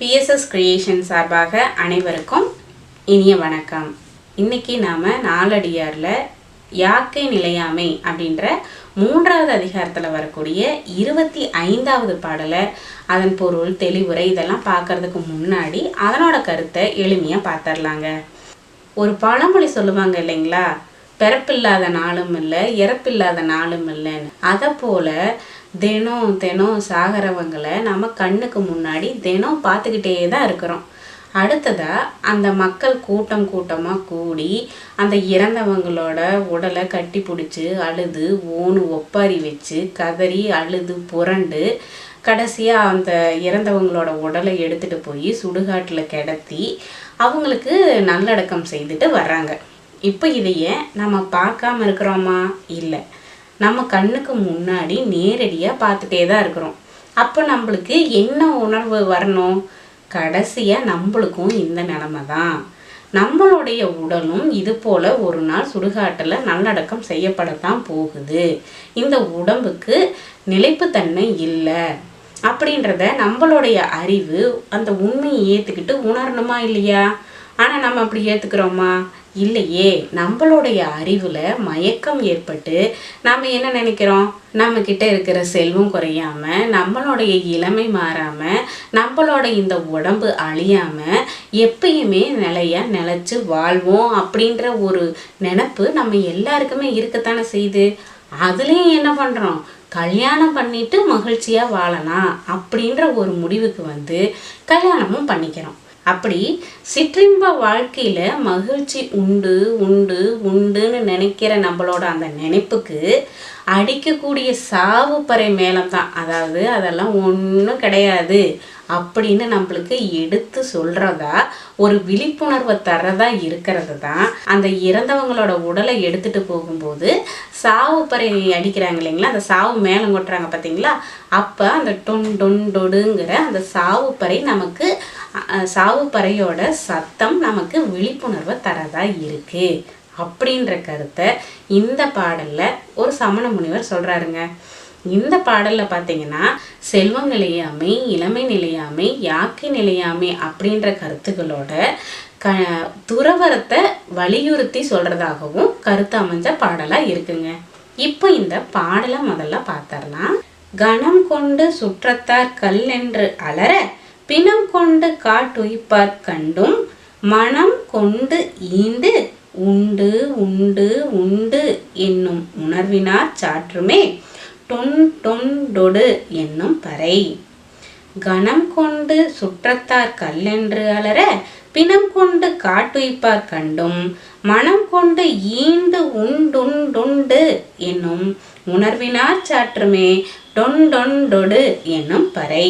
BSS creation சார்பாக அனைவருக்கும் இனிய வணக்கம். இன்னைக்கு நாம் நாலடியாரில் யாக்கை நிலையாமை அப்படின்ற மூன்றாவது அதிகாரத்தில் வரக்கூடிய இருபத்தி ஐந்தாவது பாடலை அதன் பொருள் தெளிவுரை இதெல்லாம் பார்க்கறதுக்கு முன்னாடி அதனோட கருத்தை எளிமையாக பார்த்துடலாங்க ஒரு பழமொழி சொல்லுவாங்க இல்லைங்களா? பிறப்பில்லாத நாளும் இல்லை இறப்பில்லாத நாளும் இல்லைன்னு. அதை போல் தினம் தினம் சாகிறவங்களை நம்ம கண்ணுக்கு முன்னாடி தினம் பார்த்துக்கிட்டே தான் இருக்கிறோம். அடுத்ததாக அந்த மக்கள் கூட்டம் கூட்டமாக கூடி அந்த இறந்தவங்களோட உடலை கட்டி பிடிச்சி அழுது ஓனு ஒப்பாரி வச்சு கதறி அழுது புரண்டு கடைசியாக அந்த இறந்தவங்களோட உடலை எடுத்துகிட்டு போய் சுடுகாட்டில் கிடத்தி அவங்களுக்கு நல்லடக்கம் செய்துட்டு வர்றாங்க. இப்போ இதையே நம்ம பார்க்காம இருக்கிறோமா? இல்லை. நம்ம கண்ணுக்கு முன்னாடி நேரடியாக பார்த்துட்டே தான் இருக்கிறோம். அப்போ நம்மளுக்கு என்ன உணர்வு வரணும்? கடைசியாக நம்மளுக்கும் இந்த நிலமை தான். நம்மளுடைய உடலும் இது போல் ஒரு நாள் சுடுகாட்டில் நல்லடக்கம் செய்யப்படத்தான் போகுது. இந்த உடம்புக்கு நிலைப்புத்தன்மை இல்லை. அப்படின்றத நம்மளுடைய அறிவு அந்த உண்மையை ஏற்றுக்கிட்டு உணரணுமா இல்லையா? ஆனால் நம்ம அப்படி ஏற்றுக்கிறோமா இல்லையே நம்மளுடைய அறிவில் மயக்கம் ஏற்பட்டு நாம் என்ன நினைக்கிறோம்? நம்மக்கிட்ட இருக்கிற செல்வம் குறையாமல் நம்மளுடைய இளமை மாறாமல் நம்மளோட இந்த உடம்பு அழியாமல் எப்பயுமே நிலையா நிலச்சி வாழ்வோம் அப்படின்ற ஒரு நினப்பு நம்ம எல்லாருக்குமே இருக்கத்தானே செய்யுது. அதுலேயும் என்ன பண்ணுறோம் கல்யாணம் பண்ணிட்டு மகிழ்ச்சியாக வாழலாம் அப்படின்ற ஒரு முடிவுக்கு வந்து கல்யாணமும் பண்ணிக்கிறோம். அப்படி சிற்றின்ப வாழ்க்கையில் மகிழ்ச்சி உண்டு உண்டு உண்டுன்னு நினைக்கிற நம்மளோட அந்த நினைப்புக்கு அடிக்கக்கூடிய சாவுப்பறை பறை மேளம் தான் அதாவது அதெல்லாம் ஒன்றும் கிடையாது. அப்படின்னு நம்மளுக்கு எடுத்து சொல்கிறதா ஒரு விழிப்புணர்வை தரதா இருக்கிறது தான். அந்த இறந்தவங்களோட உடலை எடுத்துகிட்டு போகும்போது சாவு பறை அடிக்கிறாங்க இல்லைங்களா? அந்த சாவு மேலே கொட்டுறாங்க பார்த்தீங்களா அப்போ அந்த டொன் டொன் டொடுங்கிற அந்த சாவு பறை நமக்கு சாவு பறையோட சத்தம் நமக்கு விழிப்புணர்வை தரதா இருக்குது அப்படின்ற கருத்தை இந்த பாடலில் ஒரு சமண முனிவர் சொல்கிறாருங்க இந்த பாடலில் பார்த்தீங்கன்னா செல்வம் நிலையாமை இளமை நிலையாமை யாக்கை நிலையாமை அப்படின்ற கருத்துக்களோட க துறவரத்தை வலியுறுத்தி சொல்கிறதாகவும் கருத்து அமைஞ்ச பாடலாக இருக்குங்க. இப்போ இந்த பாடலை முதல்ல பார்த்தரலாம் கணம் கொண்டு சுற்றத்தார் கல் என்று அலற பிணம் கொண்டு காட்டுயிப்பார் கண்டும் மனம் கொண்டு ஈண்டு உண்டு உண்டு உண்டு என்னும் உணர்வினார் சாற்றுமே. டொன் டொண்டொடு என்னும் பறை. கணம் கொண்டு சுற்றத்தார் கல்லென்று அலற பிணம் கொண்டு காட்டுவிப்பார் கண்டும் மனம் கொண்டு ஈண்டு உண்டுண்டுண்டு என்னும் உணர்வினார் சாற்றுமே. டொன் டொண்டொண்டொடு என்னும் பறை.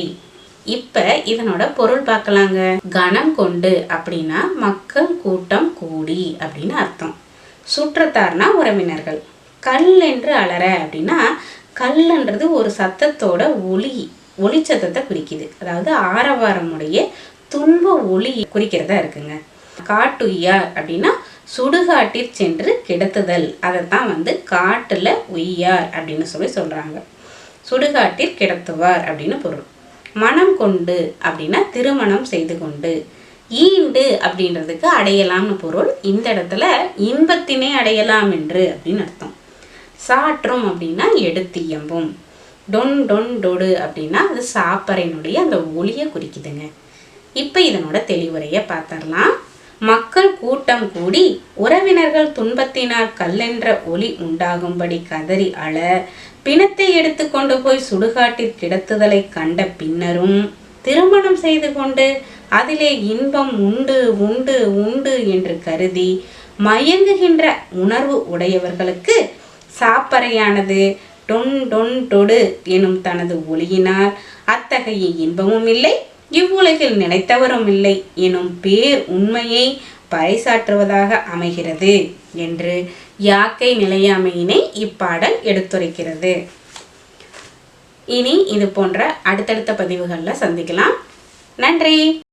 இப்ப இதனோட பொருள் பார்க்கலாங்க. கணம் கொண்டு அப்படின்னா மக்கள் கூட்டம் கூடி அப்படின்னு அர்த்தம். சுற்றத்தார்னா உறவினர்கள். கல் என்று அலற அப்படின்னா கல்ன்றது ஒரு சத்தத்தோட ஒளி ஒளி சத்தத்தை குறிக்குது. அதாவது ஆரவாரமுடைய துன்ப ஒளி குறிக்கிறதா இருக்குங்க. காட்டுய்யார் அப்படின்னா சுடுகாட்டிற் சென்று கிடத்துதல். அதைத்தான் வந்து காட்டுல உய்யார் அப்படின்னு சொல்லி சொல்றாங்க. சுடுகாட்டில் கிடத்துவார் அப்படின்னு பொருள். மனம் கொண்டு அப்படின்னா திருமணம் செய்து கொண்டு. ஈண்டு அப்படின்றதுக்கு அடையலாம்னு பொருள். இந்த இடத்துல இன்பத்தினை அடையலாம் என்று அப்படின்னு அர்த்தம். சாற்றும் அப்படின்னா எடுத்தியம்பும் டொன் டொன் டொடு அப்படின்னா அது சாப்பறையினுடைய அந்த ஒளியை குறிக்குதுங்க. இப்போ இதனோட தெளிவுரையை பார்த்தரலாம் மக்கள் கூட்டம் கூடி உறவினர்கள் துன்பத்தினால் கல்லென்ற ஒளி உண்டாகும்படி கதறி அழ பிணத்தை எடுத்து கொண்டு போய் சுடுகாட்டில் கிடத்துதலை கண்ட பின்னரும் திருமணம் செய்து கொண்டு அதிலே இன்பம் உண்டு உண்டு உண்டு என்று கருதி மயங்குகின்ற உணர்வு உடையவர்களுக்கு சாப்பறையானது. டொன் டொன் டொடு எனும் தனது ஒளியினால் அத்தகைய இன்பமும் இல்லை இவ்வுலகில் நினைத்தவரும் இல்லை எனும் பேர் உண்மையை பறைசாற்றுவதாக அமைகிறது. என்று யாக்கை நிலையாமையினை இப்பாடல் எடுத்துரைக்கிறது. இனி இது போன்ற அடுத்தடுத்த பதிவுகளில் சந்திக்கலாம். நன்றி!